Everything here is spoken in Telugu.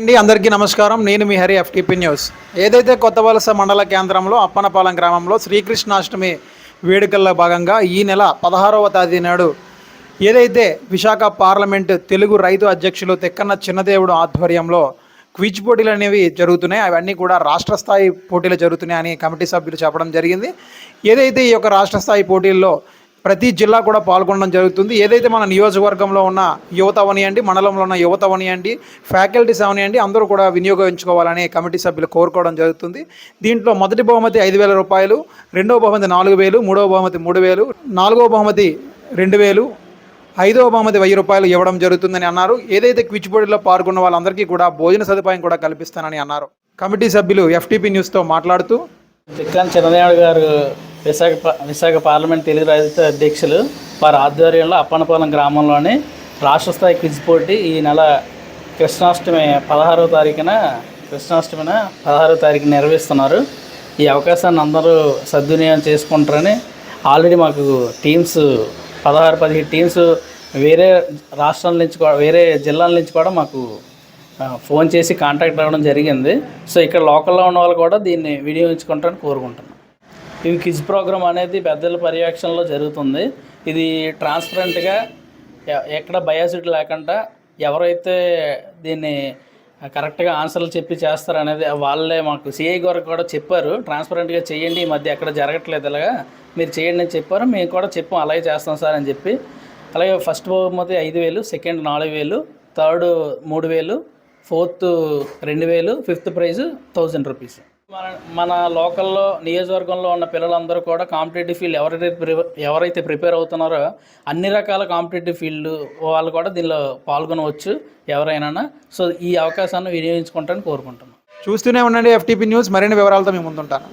అండి అందరికీ నమస్కారం. నేను మీ హరి ఎఫ్టీపీ న్యూస్. ఏదైతే కొత్త వలస మండల కేంద్రంలో అప్పనపాలెం గ్రామంలో శ్రీకృష్ణాష్టమి వేడుకల్లో భాగంగా ఈ నెల పదహారవ తేదీ నాడు ఏదైతే విశాఖ పార్లమెంట్ తెలుగు రైతు అధ్యక్షులు తెక్కన్న చిన్నదేవుడు ఆధ్వర్యంలో క్విజ్ పోటీలు అనేవి జరుగుతున్నాయి. అవన్నీ కూడా రాష్ట్ర స్థాయి పోటీలు జరుగుతున్నాయి అని కమిటీ సభ్యులు చెప్పడం జరిగింది. ఏదైతే ఈ యొక్క రాష్ట్ర స్థాయి పోటీల్లో ప్రతి జిల్లా కూడా పాల్గొనడం జరుగుతుంది. ఏదైతే మన నియోజకవర్గంలో ఉన్న యువత అవనియండి మండలంలో ఉన్న యువత అవనియండి ఫ్యాకల్టీస్ అవనియండి అందరూ కూడా వినియోగించుకోవాలని కమిటీ సభ్యులు కోరుకోవడం జరుగుతుంది. దీంట్లో మొదటి బహుమతి ఐదు వేల రూపాయలు రెండవ బహుమతి నాలుగు వేలు మూడవ బహుమతి మూడు వేలు నాలుగవ బహుమతి రెండు వేలు ఐదవ బహుమతి వెయ్యి రూపాయలు ఇవ్వడం జరుగుతుందని అన్నారు. ఏదైతే క్విచ్ పోటీలో పాల్గొన్న వాళ్ళందరికీ కూడా భోజన సదుపాయం కూడా కల్పిస్తానని అన్నారు. కమిటీ సభ్యులు ఎఫ్టీపీ న్యూస్తో మాట్లాడుతూ తిక్కన్ చిన్నదేవుడు గారు విశాఖ విశాఖ పార్లమెంట్ తెలుగు రాజ్య అధ్యక్షులు వారి ఆధ్వర్యంలో అప్పనపాలెం గ్రామంలోని రాష్ట్ర స్థాయి క్విజ్ పోటీ ఈ నెల కృష్ణాష్టమి పదహారవ తారీఖున కృష్ణాష్టమిన పదహారవ తారీఖున నిర్వహిస్తున్నారు. ఈ అవకాశాన్ని అందరూ సద్వినియోగం చేసుకుంటారని ఆల్రెడీ మాకు టీమ్స్ పదహారు పదిహేడు టీమ్స్ వేరే రాష్ట్రాల నుంచి కూడా వేరే జిల్లాల నుంచి కూడా మాకు ఫోన్ చేసి కాంటాక్ట్ అవ్వడం జరిగింది. సో ఇక్కడ లోకల్లో ఉన్న వాళ్ళు కూడా దీన్ని వినియోగించుకుంటారని కోరుకుంటున్నాను ఈ కిజ్ ప్రోగ్రామ్ అనేది పెద్దల పర్యవేక్షణలో జరుగుతుంది. ఇది ట్రాన్స్పరెంట్గా ఎక్కడ బయాసిటీ లేకుండా ఎవరైతే దీన్ని కరెక్ట్గా ఆన్సర్లు చెప్పి చేస్తారు అనేది వాళ్ళే మాకు సిఐ గారు కూడా చెప్పారు. ట్రాన్స్పరెంట్గా చేయండి ఈ మధ్య ఎక్కడ జరగట్లేదు ఇలాగా. మీరు చేయండి అని చెప్పారు. మేము కూడా చెప్పాం అలాగే చేస్తాం సార్ అని చెప్పి. అలాగే ఫస్ట్ బహుమతి ఐదు వేలు సెకండ్ నాలుగు వేలు థర్డ్ మూడు వేలు ఫోర్త్ రెండు వేలు ఫిఫ్త్ ప్రైజ్ థౌజండ్ రూపీస్ మన మన లోకల్లో నియోజకవర్గంలో ఉన్న పిల్లలందరూ కూడా కాంపిటేటివ్ ఫీల్డ్ ఎవరైతే ఎవరైతే ప్రిపేర్ అవుతున్నారో అన్ని రకాల కాంపిటేటివ్ ఫీల్డ్ వాళ్ళు కూడా దీనిలో పాల్గొనవచ్చు ఎవరైనా సో ఈ అవకాశాన్ని వినియోగించుకుంటారని కోరుకుంటున్నాను చూస్తూనే ఉండండి ఎఫ్టీపీ న్యూస్. మరిన్ని వివరాలతో మేము ముందుంటాను.